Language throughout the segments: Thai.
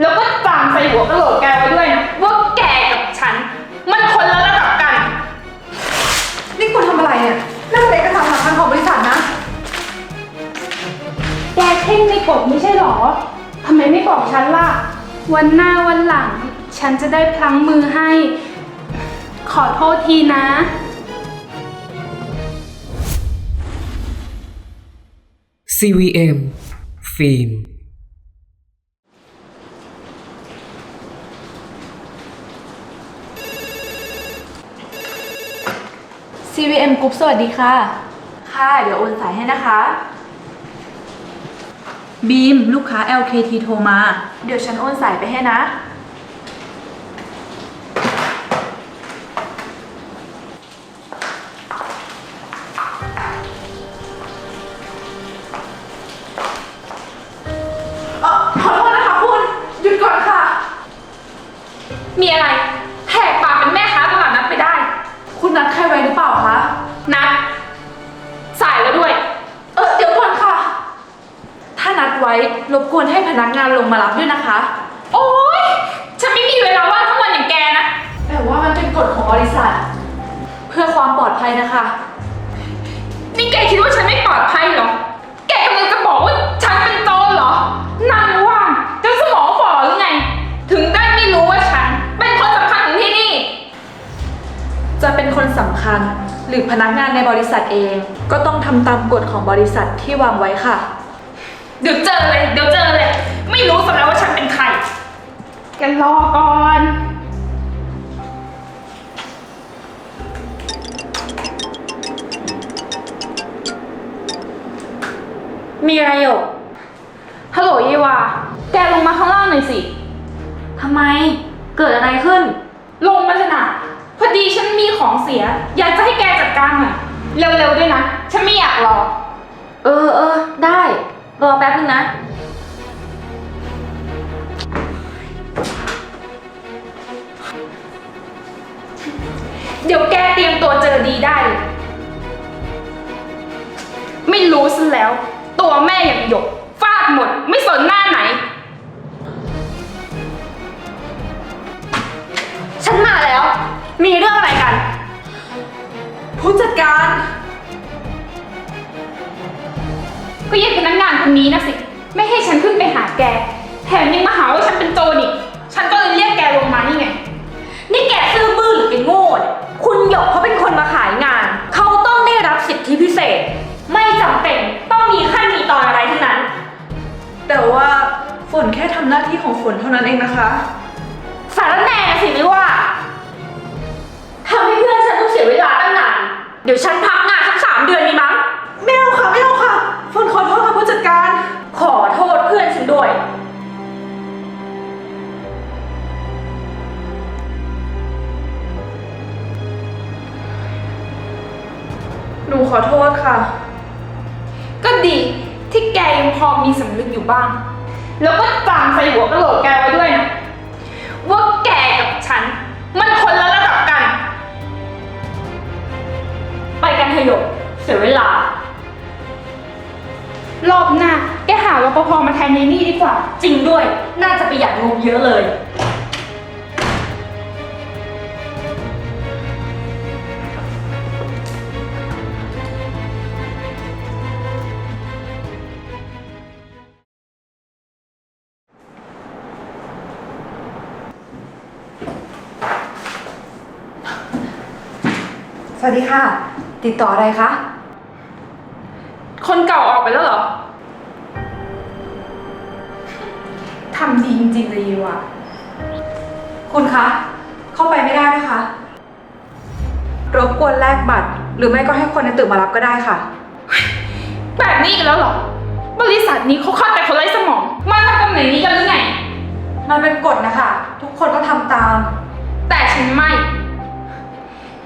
แล้วก็จามใส่หัวกระโหลกแกไว้ด้วยนะว่าแกกับฉัน มันคนละระดับกัน นี่คุณทำอะไรเนี่ยนั่นเป็นเอกสารสำคัญของบริษัทนะ แกเพ่งในกฎไม่ใช่หรอทำไมไม่บอกฉันล่ะ วันหน้าวันหลัง ฉันจะได้พลั้งมือให้ ขอโทษทีนะ CVM ฟิล์ม CVM Group สวัสดีค่ะ ค่ะ เดี๋ยวโอนสายให้นะคะ บีม ลูกค้า LKT โทรมา เดี๋ยวฉันโอนสายไปให้นะ เอ่อขอโทษนะคะคุณ หยุดก่อนค่ะ มีอะไร รบกวนให้พนักงานลงมารับด้วยนะคะ โอ๊ย ฉันไม่มีเวลาว่างทั้งวันอย่างแกนะ แต่ว่ามันเป็นกฎของบริษัท เพื่อความปลอดภัยนะคะ นี่แกคิดว่าฉันไม่ปลอดภัยเหรอ แกกำลังจะบอกว่าฉันเป็นโจรเหรอนั่นว่างจะสมองฝ่อหรือไง ถึงได้ไม่รู้ว่าฉัน เป็นคนสำคัญของที่นี่ จะเป็นคนสำคัญหรือพนักงานในบริษัทเอง ก็ต้องทำตามกฎของบริษัทที่วางไว้ค่ะ เดี๋ยวเจอเลย เดี๋ยวเจอเลย ไม่รู้สำแล้วว่าฉันเป็นใคร แกรอก่อน มีอะไรหยกฮัลโหลเยวา แกลงมาข้างล่างหน่อยสิ ทำไม เกิดอะไรขึ้น ลงมาเลยนะพอดีฉันมีของเสีย อยากจะให้แกจัดการหน่อย เร็วๆด้วยนะ ฉันไม่อยากรอ เออเออได้ รอแป๊บนึงนะ เดี๋ยวแกเตรียมตัวเจอดีได้เลยไม่รู้ซะแล้ว ตัวแม่อย่างหยก ฟาดหมด ไม่สนหน้าไหน ฉันมาแล้ว มีเรื่องอะไรกัน ผู้จัดการ ก็ยังพนักงานคนนี้นะสิ ไม่ให้ฉันขึ้นไปหาแก แถมยังมาหาว่าฉันเป็นโจรอีก ฉันก็เลยเรียกแกลงมานี่ไง นี่แกซื่อบื้อหรือแกโง่เนี่ยคุณหยกเขาเป็นคนมาขายงาน เขาต้องได้รับสิทธิพิเศษ ไม่จำเป็นต้องมีขั้นมีตอนอะไรทั้งนั้น แต่ว่าฝนแค่ทำหน้าที่ของฝนเท่านั้นเองนะคะ สารแหน่สิไม่ว่าทำให้เพื่อนฉันต้องเสียเวลาตั้งนาน เดี๋ยวฉันพักงานสักสามเดือนนี้มั้ง จัดการขอโทษเพื่อนฉันด้วย หนูขอโทษค่ะ ก็ดีที่แกยังพอมีสำนึกอยู่บ้าง แล้วก็จามใส่หัวกระโหลกแกไว้ด้วยนะ ว่าแกกับฉัน มันคนละระดับกัน ไปกันเถอะหยกเสียเวลา หารปภมาแทนยายนี่ดีกว่า จริงด้วย น่าจะประหยัดงบเยอะเลย สวัสดีค่ะ ติดต่ออะไรคะ คนเก่าออกไปแล้วเหรอ ทำดีจริงๆเลยยีว่ะคุณคะ เข้าไปไม่ได้นะคะ รบกวนแลกบัตร หรือไม่ก็ให้คนในตึกมารับก็ได้ค่ะ แบบนี้กันแล้วเหรอ บริษัทนี้เขาเข้าแต่คนไร้สมอง มาทำตำแหน่งนี้กันหรือไง มันเป็นกฎนะคะ ทุกคนต้องทำตาม แต่ฉันไม่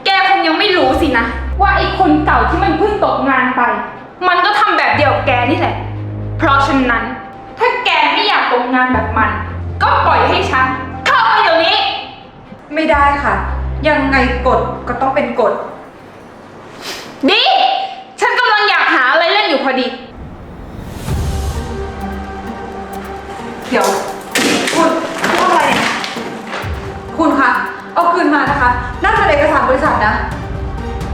แกคงยังไม่รู้สินะ ว่าไอ้คนเก่าที่มันเพิ่งตกงานไป มันก็ทำแบบเดียวกับแกนี่แหละ เพราะฉะนั้น ถ้าแกไม่อยากตกงานแบบมัน ก็ปล่อยให้ฉัน เข้าไปเดี๋ยวนี้ ไม่ได้ค่ะ ยังไงกฎก็ต้องเป็นกฎ ดิ ฉันกำลังอยากหาอะไรเล่นอยู่พอดี เดี๋ยว คุณพูดอะไรเนี่ยคุณคะ เอาคืนมานะคะน่าจะเอกสารบริษัทนะ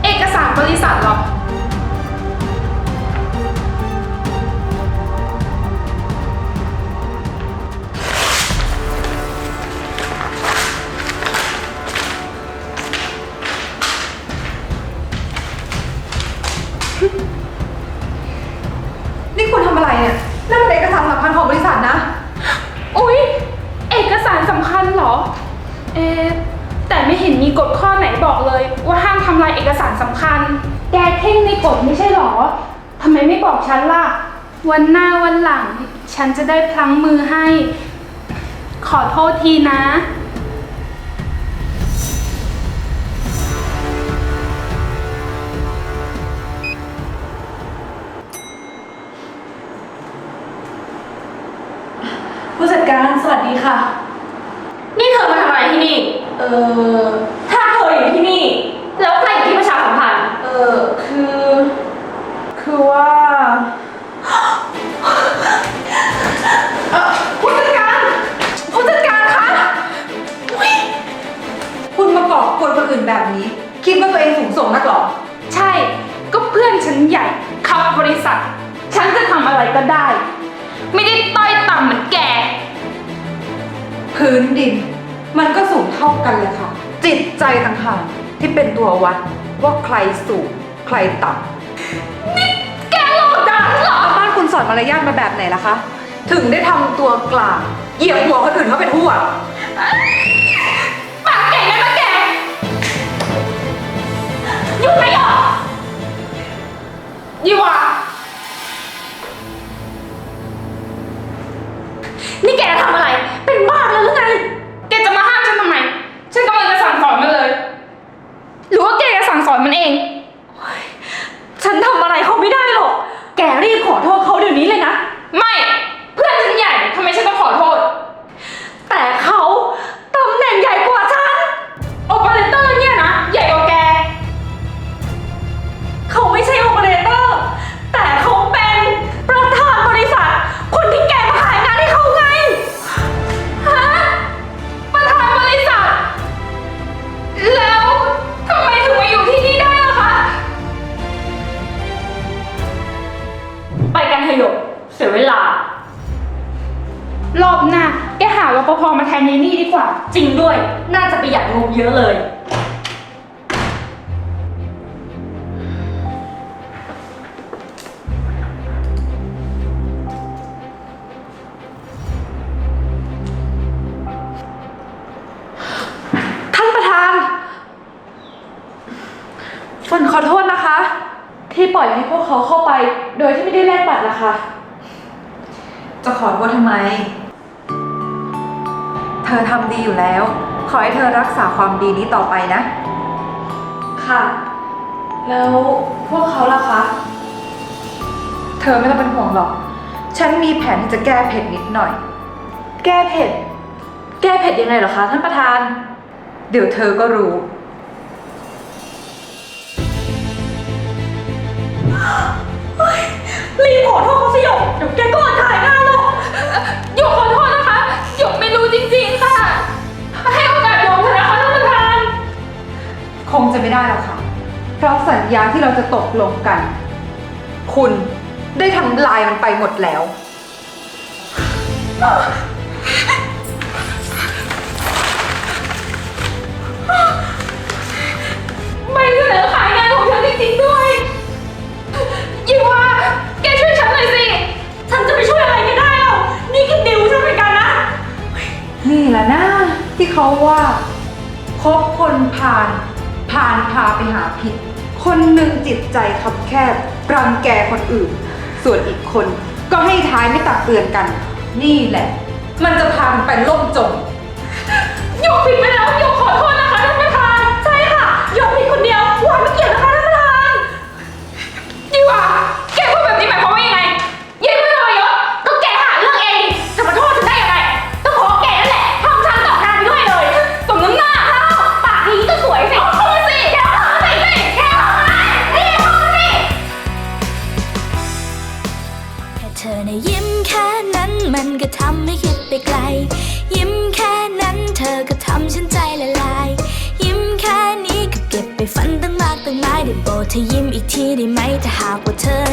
เอกสารบริษัทเหรอ แต่ไม่เห็นมีกฎข้อไหนบอกเลย ว่าห้ามทำลายเอกสารสำคัญ แกเข่งในกฎไม่ใช่หรอทำไมไม่บอกฉันล่ะ วันหน้าวันหลัง ฉันจะได้พลั้งมือให้ ขอโทษทีนะ คือว่าเออผู้จัดการผู้จัดการคะอุ๊ยคุณมาก่อกวนคนอื่นแบบนี้ คิดว่าตัวเองสูงส่งนักหรอ ใช่ ก็เพื่อนฉันใหญ่ขับบริษัท ฉันจะทำอะไรก็ได้ ไม่ได้ต้อยต่ำเหมือนแก พื้นดิน มันก็สูงเท่ากันเลยค่ะ จิตใจต่างหากที่เป็นตัววัดว่าใครสูงใครต่ำแสอนมารยาทมาแบบไหนล่ะคะ ถึงได้ทำตัวกลางเหยียบหัวคนอื่นเขาไปทั่ว ปากเก่งนะนะแกหยุดไม่หรอยี่หว่านี่แกทำอะไร เป็นบ้าแล้วหรือไง แกจะมาห้ามฉันทำไม ฉันกำลังจะสั่งสอนมันเลย หรือว่าแกจะสั่งสอนมันเอง ฉันทำอะไรเขาไม่ได้หรอก แกรีบขอโทษ กว่า จริงด้วย น่าจะประหยัดงบเยอะเลย ท่านประธานฝนขอโทษนะคะ ที่ปล่อยให้พวกเขาเข้าไป โดยที่ไม่ได้แลกบัตรนะคะ จะขอโทษทำไม เธอทำดีอยู่แล้ว ขอให้เธอรักษาความดีนี้ต่อไปนะ ค่ะ แล้วพวกเขาล่ะคะ เธอไม่ต้องเป็นห่วงหรอก ฉันมีแผนที่จะแก้เผ็ดนิดหน่อย แก้เผ็ด แก้เผ็ดยังไงเหรอคะ ท่านประธาน เดี๋ยวเธอก็รู้ รีบขอโทษเขาสิหยกเดี๋ยวแกก็อดขายงานหรอก สัญญาที่เราจะตกลงกัน คุณได้ทำลายมันไปหมดแล้ว ไม่เสนอขายงานของฉันจริงๆด้วยยี่ว่าแกช่วยฉันหน่อยสิ ฉันจะไปช่วยอะไรแกได้หรอนี่ก็ดิวฉันเหมือนกันนะ นี่แหละนะที่เขาว่าคบคนผ่านผ่านพาไปหาผิด คนหนึ่งจิตใจคับแคบรังแกคนอื่น ส่วนอีกคนก็ให้ท้ายไม่ตักเตือนกัน นี่แหละ มันจะพามันไปล่มจม หยกผิดไปแล้วหยกขอโทษ โปรดเธอยิ้มอีกทีได้ไหมถ้าหากว่าเธอ